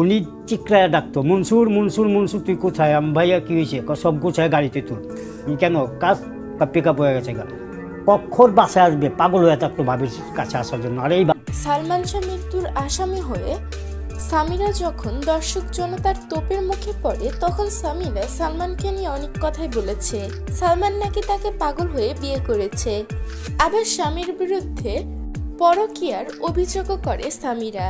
উনি চিকরায় ডাকতো, মনসুর মনসুর মনসুর, তুই কোথায়? আম ভাইয়া কি হয়েছে? সব গোছায় গাড়িতে তুল কেন? কাজ পিক আপ হয়ে গেছে গা। কখন বাসায় আসবে, পাগল হয়ে থাকতো ভাবির কাছে আসার জন্য। আর এই সালমান শাহ মৃত্যুর আসামি হয়ে সামিরা যখন দর্শক জনতার তোপের মুখে পড়ে, তখন সামিরা সালমানকে নিয়ে অনেক কথাই বলেছে। সালমান নাকি তাকে পাগল হয়ে বিয়ে করেছে। আবার স্বামীর বিরুদ্ধে পরকীয়ার অভিযোগও করে সামিরা।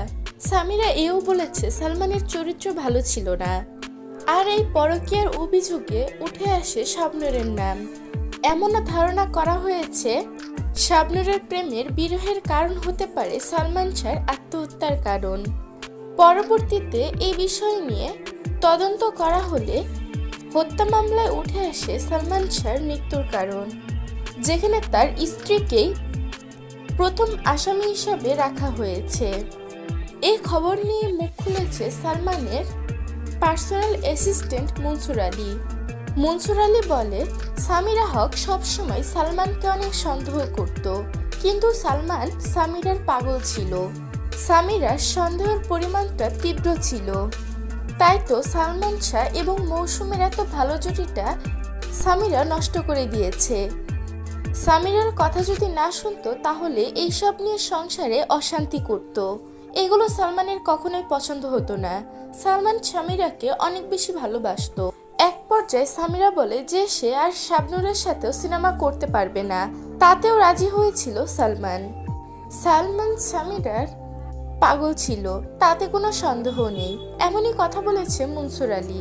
সামিরা এও বলেছে, সালমানের চরিত্র ভালো ছিল না। আর এই পরকীয়ার অভিযোগে উঠে আসে শাবনুরের নাম। এমনও ধারণা করা হয়েছে, শাবনুরের প্রেমের বিরহের কারণ হতে পারে সালমান শাহর আত্মহত্যার কারণ। পরবর্তীতে এই বিষয় নিয়ে তদন্ত করা হলে হত্যা মামলায় উঠে আসে সালমান শাহর মৃত্যুর কারণ, যেখানে তার স্ত্রীকেই প্রথম আসামি হিসাবে রাখা হয়েছে। এই খবর নিয়ে মুখ খুলেছে সালমানের পার্সোনাল অ্যাসিস্ট্যান্ট মনসুর আলী। মনসুর আলী বলে, সামিরা হক সবসময় সালমানকে অনেক সন্দেহ করত, কিন্তু সালমান সামিরার পাগল ছিল। সামিরার সন্দেহের পরিমাণটা তীব্র ছিল। তাই তো সালমান শাহ এবং মৌসুমের এত ভালো জুটিটা সামিরা নষ্ট করে দিয়েছে। সামিরার কথা যদি না শুনতো, তাহলে এইসব নিয়ে সংসারে অশান্তি করত। এগুলো সালমানের কখনোই পছন্দ হতো না। সালমান সামিরাকে অনেক বেশি ভালোবাসত। এক পর্যায়ে সামিরা বলে যে সে আর শাবনুরের সাথেও সিনেমা করতে পারবে না, তাতেও রাজি হয়েছিল সালমান। সালমান সামিরার পাগল ছিল, তাতে কোনো সন্দেহ নেই, এমনই কথা বলেছে মনসুর আলী।